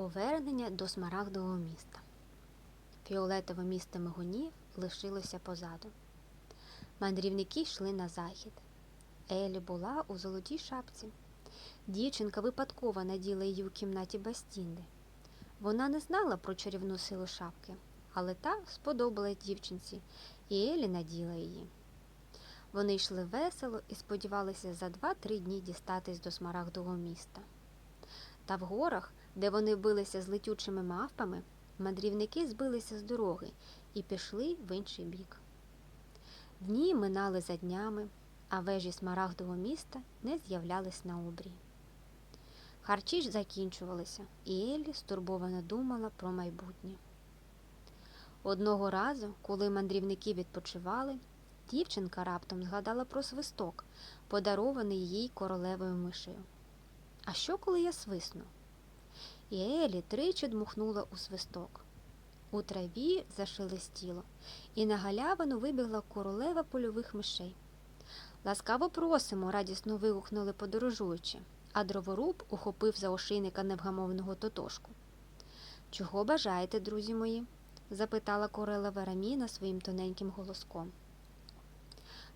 Повернення до смарагдового міста. Фіолетове місто Мегонів лишилося позаду. Мандрівники йшли на захід. Елі була у золотій шапці. Дівчинка випадково наділа її у кімнаті Бастінди. Вона не знала про чарівну силу шапки, але та сподобалась дівчинці, і Елі наділа її. Вони йшли весело і сподівалися за два-три дні дістатись до смарагдового міста. Та в горах, де вони билися з летючими мавпами, мандрівники збилися з дороги і пішли в інший бік. Дні минали за днями, а вежі смарагдового міста не з'являлись на обрії. Харчі ж закінчувалися, і Еллі стурбовано думала про майбутнє. Одного разу, коли мандрівники відпочивали, дівчинка раптом згадала про свисток, подарований їй королевою мишею. А що, коли я свисну? І Елі тричі дмухнула у свисток. У траві зашелестіло, і на галявину вибігла королева польових мишей. Ласкаво просимо, радісно вигукнули подорожуючи, а дроворуб ухопив за ошейника невгамовного тотошку. Чого бажаєте, друзі мої? запитала королева Раміна своїм тоненьким голоском.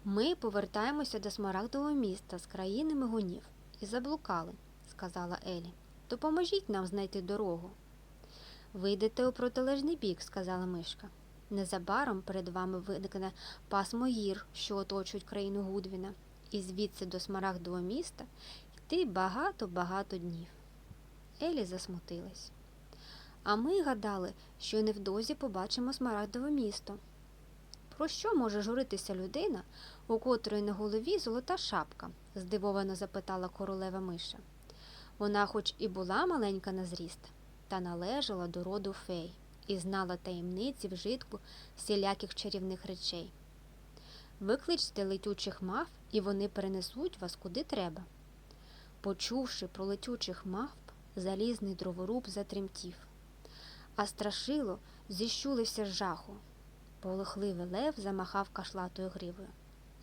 Ми повертаємося до смарагдового міста з країни Мегонів і заблукали, сказала Елі. Допоможіть нам знайти дорогу. Вийдете у протилежний бік, сказала мишка. Незабаром перед вами виникне пасмо гір, що оточують країну Гудвіна, і звідси до смарагдового міста йти багато-багато днів. Елі засмутилась. А ми гадали, що невдовзі побачимо смарагдове місто. Про що може журитися людина, у котрої на голові золота шапка? здивовано запитала королева миша. Вона, хоч і була маленька на зріст, та належала до роду фей і знала таємниці вжитку всіляких чарівних речей. Викличте летючих мав, і вони перенесуть вас куди треба. Почувши про летючих мавп, залізний дроворуб затремтів, а страшило зіщулився з жаху. Полохливий лев замахав кашлатою гривою.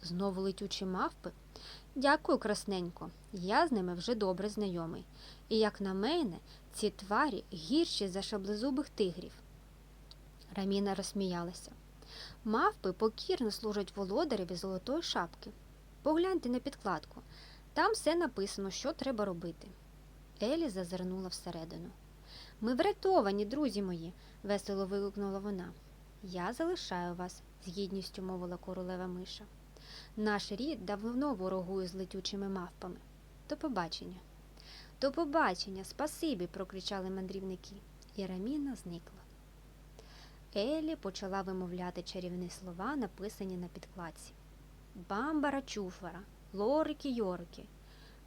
Знову летючі мавпи. Дякую, красненько. Я з ними вже добре знайомий. І, як на мене, ці тварі гірші за шаблезубих тигрів. Раміна розсміялася. Мавпи покірно служать володареві золотої шапки. Погляньте на підкладку. Там все написано, що треба робити. Елі зазирнула всередину. Ми врятовані, друзі мої, весело вигукнула вона. Я залишаю вас, з гідністю мовила королева миша. Наш рід давно ворогує з летючими мавпами. До побачення. До побачення, спасибі, прокричали мандрівники, і Раміна зникла. Елі почала вимовляти чарівні слова, написані на підкладці. Бамбара чуфара, лорики йорики.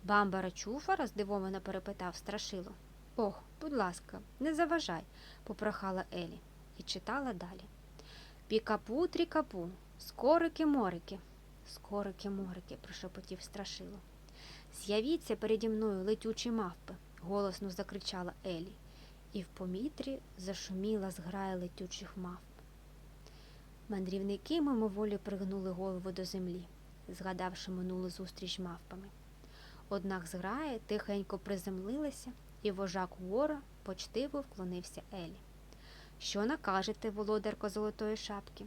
Бамбара чуфара? здивовано перепитав страшило. Ох, будь ласка, не заважай, попрохала Елі і читала далі. Пікапу трікапу, скорики морики. Скорики морики, прошепотів страшило. З'явіться переді мною летючі мавпи, голосно закричала Елі, і в помітрі зашуміла зграя летючих мавп. Мандрівники мимоволі пригнули голову до землі, згадавши минулу зустріч мавпами. Однак зграя тихенько приземлилася, і вожак вора почтиво вклонився Елі. Що накажете, володарко золотої шапки?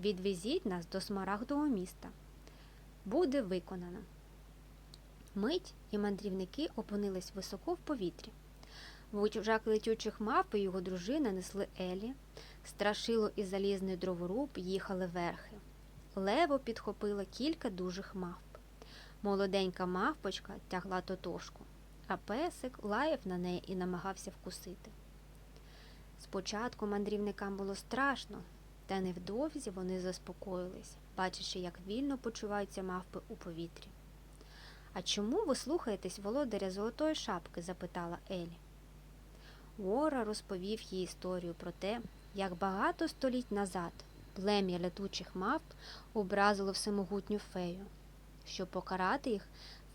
Відвезіть нас до смарагдового міста. Буде виконано. Мить і мандрівники опинились високо в повітрі. Вожак летючих мавп і його дружина несли Елі, страшило і залізний дроворуб їхали верхи. Лево підхопило кілька дужих мавп. Молоденька мавпочка тягла тотошку, а песик лаяв на неї і намагався вкусити. Спочатку мандрівникам було страшно, та невдовзі вони заспокоїлись, бачачи, як вільно почуваються мавпи у повітрі. А чому ви слухаєтесь володаря золотої шапки? запитала Елі. Вора розповів їй історію про те, як багато століть назад плем'я летучих мавп образило всемогутню фею. Щоб покарати їх,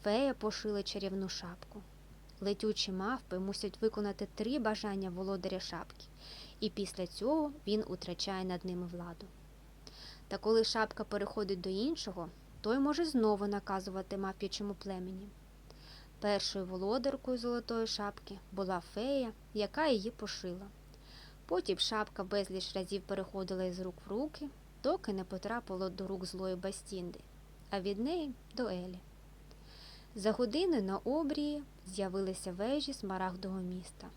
фея пошила чарівну шапку. Летючі мавпи мусять виконати три бажання володаря шапки, і після цього він утрачає над ними владу. Та коли шапка переходить до іншого, той може знову наказувати мавп'ячому племені. Першою володаркою золотої шапки була фея, яка її пошила. Потім шапка безліч разів переходила із рук в руки, доки не потрапила до рук злої Бастінди, а від неї до Елі. За годину на обрії з'явилися вежі смарагдового міста.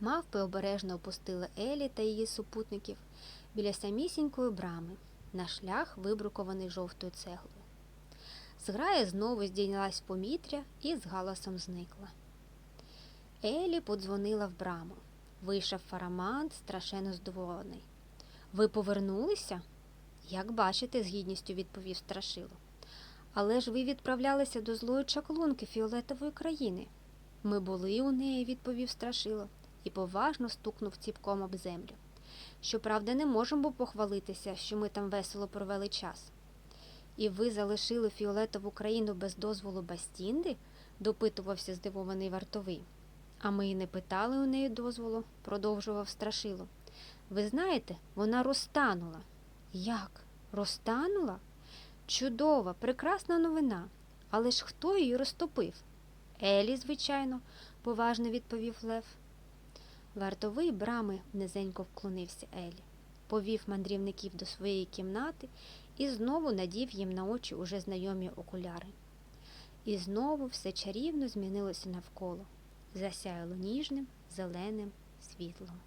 Мавпи обережно опустили Елі та її супутників біля самісінької брами на шлях, вибрукований жовтою цеглою. Зграя знову здійнялась в помітря і з галасом зникла. Елі подзвонила в браму. Вийшов фарамант, страшенно здивований. Ви повернулися? Як бачите, з гідністю відповів страшило. Але ж ви відправлялися до злої чаклунки фіолетової країни. Ми були у неї, відповів страшило, і поважно стукнув ціпком об землю. Щоправда, не можемо похвалитися, що ми там весело провели час. І ви залишили фіолетову країну без дозволу Бастінди? допитувався здивований вартовий. А ми й не питали у неї дозволу, продовжував страшило. Ви знаєте, вона розтанула. Як? Розтанула? Чудова, прекрасна новина. Але ж хто її розтопив? Елі, звичайно, поважно відповів Лев. Вартовий брами низенько вклонився Елі, повів мандрівників до своєї кімнати і знову надів їм на очі уже знайомі окуляри. І знову все чарівно змінилося навколо, засяяло ніжним зеленим світлом.